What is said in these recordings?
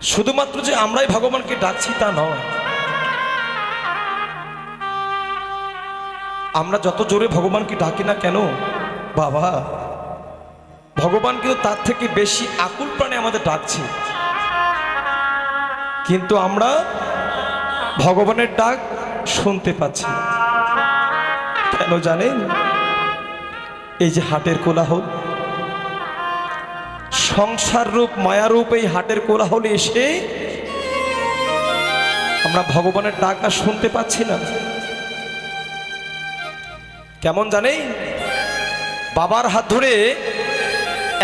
শুধুমাত্র যে আমরাই ভগবানকে ডাকছি তা নয়। আমরা যত জোরে ভগবানকে ডাকি না কেন, বাবা, ভগবান কিন্তু তার থেকে বেশি আকুল প্রাণে আমাদের ডাকছে। কিন্তু আমরা ভগবানের ডাক শুনতে পাচ্ছি। কেন জানেন? এই যে হাটের কোলাহল সংসার রূপ মায়ারূপ এই হাটের কোলাহলে এসে আমরা ভগবানের ডাক শুনতে পাচ্ছি না। কেমন জানেন বাবার হাত ধরে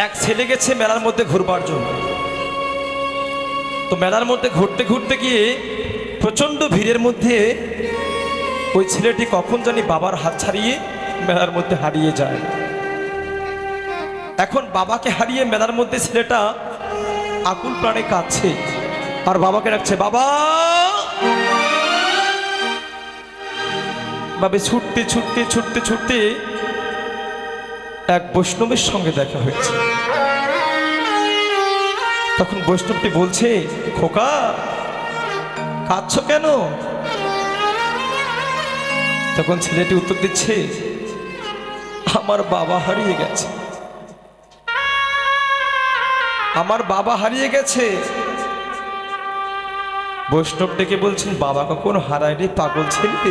এক ছেলে গেছে মেলার মধ্যে ঘুরবার জন্য। তো মেলার মধ্যে ঘুরতে ঘুরতে গিয়ে প্রচণ্ড ভিড়ের মধ্যে ওই ছেলেটি কখন জানি বাবার হাত ছাড়িয়ে মেলার মধ্যে হারিয়ে যায়। এখন বাবাকে হারিয়ে মেলার মধ্যে ছেলেটা আকুল প্রাণে কাঁদছে, আর বাবাকে ডাকছে, বাবা! বাবে ছুটতে ছুটতে ছুটতে ছুটতে এক বৈষ্ণবের সঙ্গে দেখা হয়েছে। তখন বৈষ্ণবটি বলছে, খোকা, কাঁদছ কেন? তখন ছেলেটি উত্তর দিচ্ছে, আমার বাবা হারিয়ে গেছে। আমার বাবা হারিয়ে গেছে। বৈষ্ণব ডেকে বলছেন, বাবা কখনো হারায় রে পাগল ছেলে?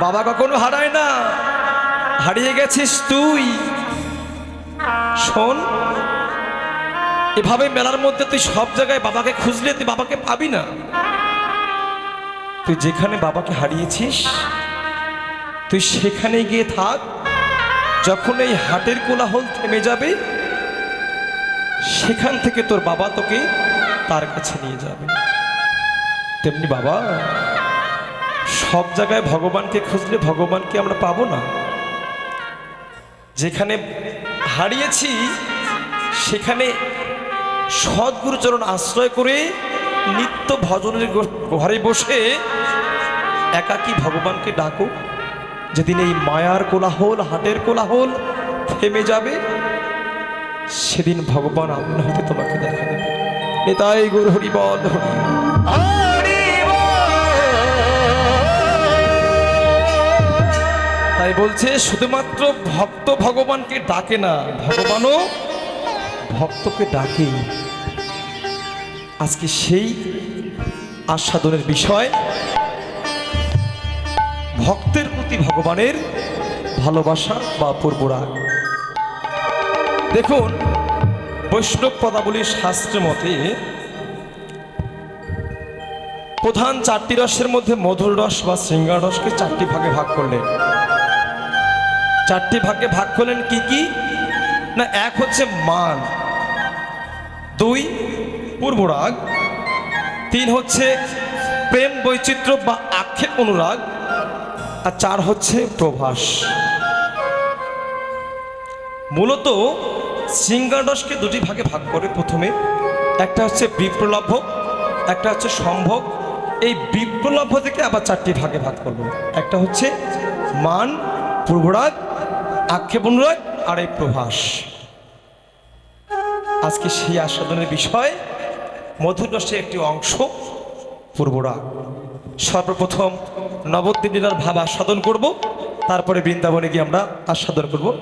বাবা কখনো হারায় না। হারিয়ে গেছিস তুই। শোন, এভাবে মেলার মধ্যে তুই সব জায়গায় বাবাকে খুঁজলে তুই বাবাকে পাবি না। তুই যেখানে বাবাকে হারিয়েছিস, তুই সেখানে গিয়ে থাক। যখন এই হাটের কোলাহল থেমে যাবে সেখান থেকে তোর বাবা তোকে তার কাছে নিয়ে যাবে। তেমনি বাবা, সব জায়গায় ভগবানকে খুঁজলে ভগবানকে আমরা পাবো না। যেখানে হারিয়েছি, সেখানে সদ্গুরুচরণ আশ্রয় করে নিত্য ভজনের ঘরে বসে একাকী ভগবানকে ডাকো। যেদিন এই মায়ার কোলাহল হাটের কোলাহল থেমে যাবে সেদিন ভগবান আপনি হতে তোমাকে দেখা দেবে। এটাই গুরু হরি বল হরি। তাই বলছে, শুধুমাত্র ভক্ত ভগবানকে ডাকে না, ভগবানও ভক্তকে ডাকে। আজকে সেই আস্বাদনের বিষয়। ভক্তের প্রতি ভগবানের ভালোবাসা বা পূর্বরাগ। দেখুন, বৈষ্ণব পদাবলীর শাস্ত্র মতে প্রধান চারটি রসের মধ্যে মধুর রস বা শৃঙ্গার রসকে চারটি ভাগে ভাগ করলেন। চারটি ভাগে ভাগ করলেন কি কি? না, এক হচ্ছে মান, দুই পূর্বরাগ, তিন হচ্ছে প্রেম বৈচিত্র্য বা আক্ষেপ অনুরাগ, আর চার হচ্ছে প্রভাস। মূলত সিঙ্গারডসকে দুটি ভাগে ভাগ করে প্রথমে। একটা হচ্ছে বিপ্রলভ্য একটা হচ্ছে সম্ভব এই বিপ্রলভ্য থেকে আবার চারটি ভাগে ভাগ করল একটা হচ্ছে মান, পূর্বরাগ, আক্ষেপ অনুরাগ আর এই প্রভাস। আজকে সেই আস্বাদনের বিষয় মধুর রসের একটি অংশ, পূর্বরাগ। সর্বপ্রথম নবদ্বীপ লীলার ভাব আস্বাদন করব, তারপরে বৃন্দাবনে গিয়ে আমরা আস্বাদন করব।